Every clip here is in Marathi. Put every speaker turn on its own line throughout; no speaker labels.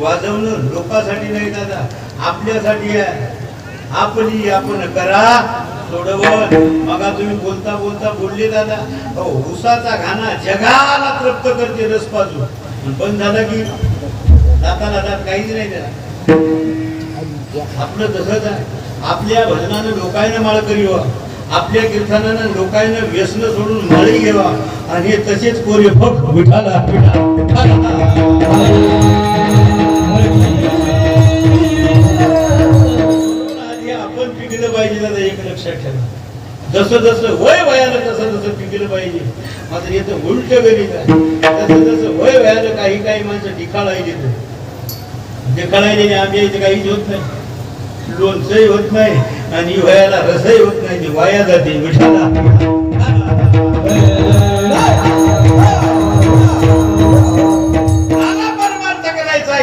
वाजवणं लोकांसाठी नाही दादा आपल्यासाठी आहे. आपली आपण करा. सोडवत मगा तुम्ही बोलता बोलता बोलले दादा. उसाचा घाना जगाला तृप्त करते रस पाजू पण बंद की दाताला दात काहीच नाही त्याला आपलं तसंच आहे. आपल्या भजनानं लोकांना माळ करी आपल्या कीर्तनानं लोकांना व्यसन सोडून माळी घ्यावा आणि हे तसेच कोरे फक्त विठाला विठाला जसं जसं वय वयानं तसं जसं टिकलं पाहिजे. मात्र येतं उलट वेळी आहे. जसं जसं वय वयानं काही काही माणसं ढिकाळायला येतं ढिकाळायला आमच्या इथे काहीच होत नाही. लोणचंही होत नाही आणि वयाला रसही होत नाही. ते वाया जाते मिठाला.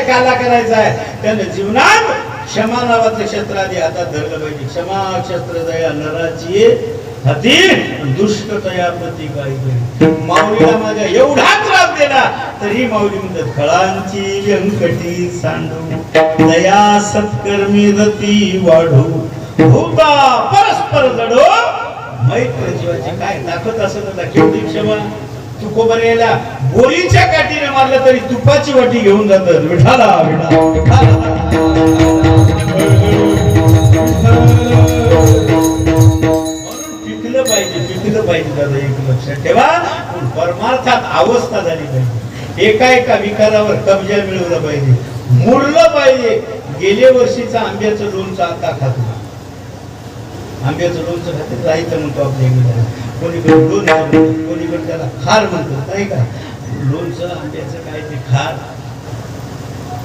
काला करायचा आहे. काला जीवनात क्षमा नावाचं क्षेत्र आधी हातात धरलं पाहिजे. क्षमा क्षेत्र दया नराची हती दुष्ट तया प्रती काही करी माऊलीला माझ्या एवढा त्रास दिला तरी माऊली म्हणतात फळांची व्यंकटी सांडू दया सत्कर्मी रती वाढू भूता परस्पर जडो. मैत्र जीवाची काय दाखवत असत आता? केवढी क्षमा? तुकोबऱ्याला बोलीच्या काठीने मारलं तरी तुपाची वाटी घेऊन जातात विठाला पिकलं पाहिजे पाहिजे दादा एक लक्षात ठेवा. पण परमार्थात अवस्था झाली पाहिजे. एका एका विकारावर कब्जा मिळवला पाहिजे. मुरलं पाहिजे. गेल्या वर्षीचा आंब्याचं लोणचं आता खातो. आंब्याचं लोणचं खाते राहायचं म्हणतो आपल्या इकडे कोणीकडे लोण म्हणतो कोणीकडे त्याला खार म्हणतो नाही का? लोणचं आंब्याचं काय ते खार?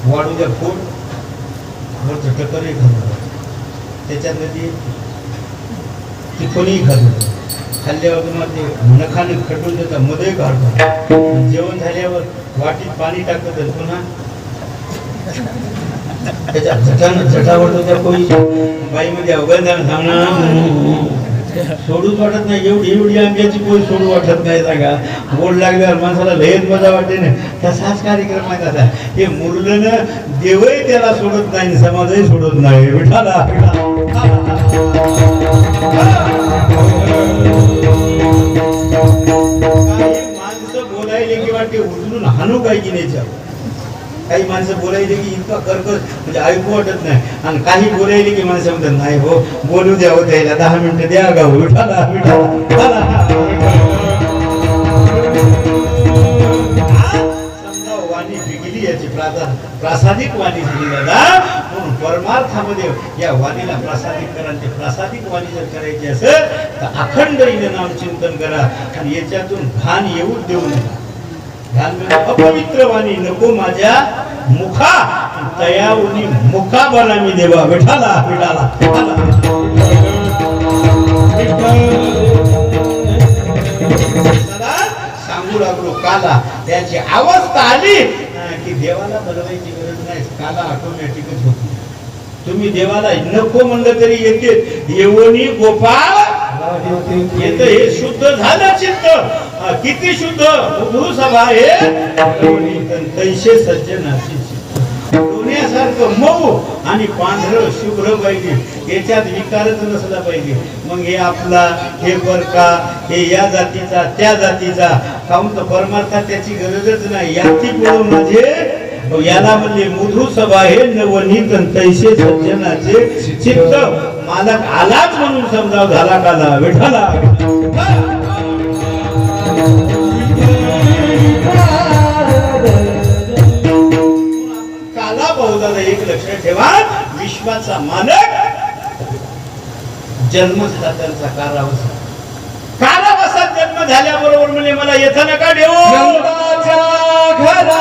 वाढू द्या फोड. वरचं टकरही खातो त्याच्यातलं ते ती खात होतं खाल्ल्यावर तुम्हाला ते नखाने खटून देतात मध्ये काढतो जेवण झाल्यावर वाटीत पाणी टाकत पुन्हा त्याच्या जटानं जटावरतो त्या कोणी. बाईमध्ये अवघड सांगणार सोडूच वाटत नाही. एवढी एवढी आंब्याची पोळी सोडू वाटत नाही सांगा. गोड लागल्यावर माणसाला लयच मजा वाटते ना. तसाच कार्यक्रम आहे तसा हे मुरलं ना देवही त्याला सोडत नाही समाजही सोडत नाही. विठाला काही उचलून हानू काही की नाही काही माणसं बोलायले की इतका कर्कश म्हणजे ऐकू वाटत नाही. आणि काही बोलायले की माणसं म्हणतात नाही हो बोलू द्या हो त्याला. दहा मिनिटं द्या गाव विठाला विठाला त्याची याची प्रासादिक वाणी झाली दादा. म्हणून परमार्थामध्ये या वाणीला प्रासादिक करा ते प्रासादिक वाणी जर करायची असेल तर अखंड हिने नाम चिंतन करा आणि याच्यातून घाण येऊच देऊ नका. घाण म्हणजे अपवित्र वाणी नको माझ्या मुखा. तया उनी मुखा बना मी देवा विठाला विठाला. सांगू लागलो काला. त्याची अवस्था आली. की देवाला बोलवायची गरज नाही काला ऑटोमॅटिकच होती. तुम्ही देवाला नको म्हणलं तरी येते. येवणी गोपाळ येत हे शुद्ध झालं चित्त. किती शुद्ध? सभा हे तैसे सज्जनाची चित्त सोन्यासारखं मऊ आणि पांढरं शुभ्र पाहिजे. याच्यात विकारच नसला पाहिजे. मग हे आपला हे बरका हे या जातीचा त्या जातीचा काहून तर परमार्था त्याची गरजच नाही. याची पुढं म्हणजे याला म्हणजे मधु सभा हे नवनीत तैसे सज्जनाचे चित्त. मालक आलाच म्हणून समजाव झाला काला विठाला दादा एक लक्ष ठेवा. विश्वाचा मानक जन्म झाला त्यांचा कारावास कारावासात जन्म झाल्याबरोबर म्हणजे मला येता नका ठेवू घरा